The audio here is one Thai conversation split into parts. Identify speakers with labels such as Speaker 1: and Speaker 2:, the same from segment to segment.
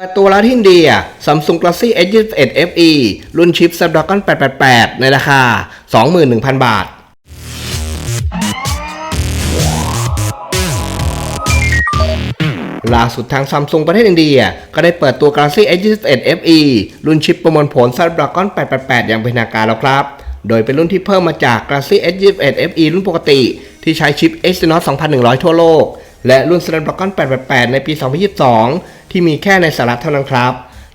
Speaker 1: เปิดตัวแล้วที่อินเดีย Samsung Galaxy S21 FE รุ่นชิป Snapdragon 888 ในราคา 21,000 บาท ล่าสุดทางซัมซุงประเทศอินเดีย ก็ได้เปิดตัว Galaxy S21 FE รุ่นชิปประมวลผล Snapdragon 888 อย่างเป็นทางการแล้วครับ โดยเป็นรุ่นที่เพิ่มมาจาก Galaxy S21 FE รุ่นปกติ ที่ใช้ชิป Exynos 2100 ทั่วโลก และรุ่น Snapdragon 888 ในปี 2022 ที่มีแค่ในสหรัฐเท่านั้นครับ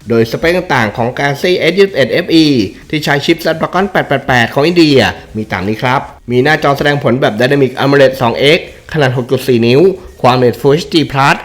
Speaker 1: โดยสเปคต่างๆของ Galaxy S21 FE ที่ใช้ชิป Snapdragon 888 ของอินเดีย มีตามนี้ครับ มีหน้าจอแสดงผลแบบ Dynamic AMOLED 2X ขนาด 6.4 นิ้ว ความละเอียด Full HD Plus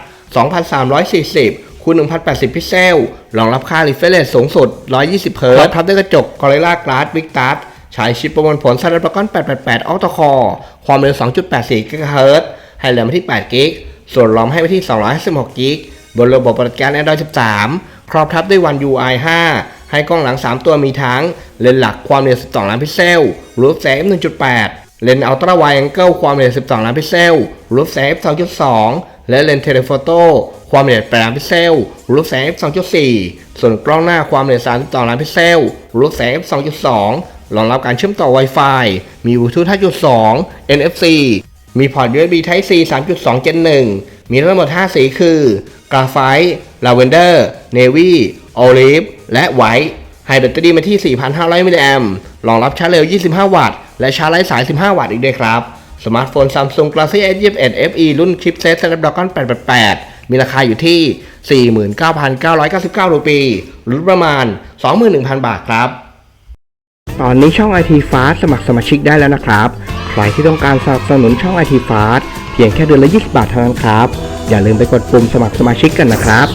Speaker 1: 2340คูณ1080 พิกเซล รองรับค่า refresh สูงสุด 120 เฮิร์ตซ์พับด้วยกระจก Gorilla Glass Big Touch ใช้ชิปประมวลผล Snapdragon 888 Octa Core ความเร็ว 2.84 GHz ให้แรมมาที่8 g b ส่วนรอมให้ไปที่ 256 g b บนระบบปฏิบัติการ Android 13 ครอบทับด้วย One UI 5 ให้กล้องหลัง 3 ตัวมีทั้ง เลนส์หลักความละเอียด12 ล้านพิกเซล รูปแสง 1.8 เลนส์อัลตร้าไวแองเกิลความละเอียด12 ล้านพิกเซล รูปแสง 2.2 และเลนส์เทเลโฟโต้ความละเอียด8ล้านพิกเซล รูปแสง 2.4 ส่วนกล้องหน้าความละเอียด32 ล้านพิกเซล รูปแสง 2.2 รองรับการเชื่อมต่อ Wi-Fi มี Bluetooth 5.2 NFC มีพอร์ต USB Type C 3.2 Gen 1 มีทั้งหมด 5 สีคือกราไฟต์ลาเวนเดอร์ เนวี่โอลิฟและไวท์ให้แบตเตอรี่มาที่ 4,500 มิลลิแอมป์รองรับชาร์จเร็ว 25 วัตต์ และชาร์จไร้สาย 15 วัตต์อีกด้วยครับ สมาร์ทโฟน Samsung Galaxy S21 FE รุ่นชิปเซ็ต Snapdragon 888 มีราคาอยู่ที่ 49,999 รูปี หรือประมาณ 21,000 บาทครับ ตอนนี้ช่อง IT Fast สมัครสมาชิกได้แล้วนะครับ ใครที่ต้องการสนับสนุนช่อง IT Fast พียงแค่เดือนละ 20 บาทเท่านั้นครับ อย่าลืมไปกดปุ่มสมัครสมาชิกกันนะครับ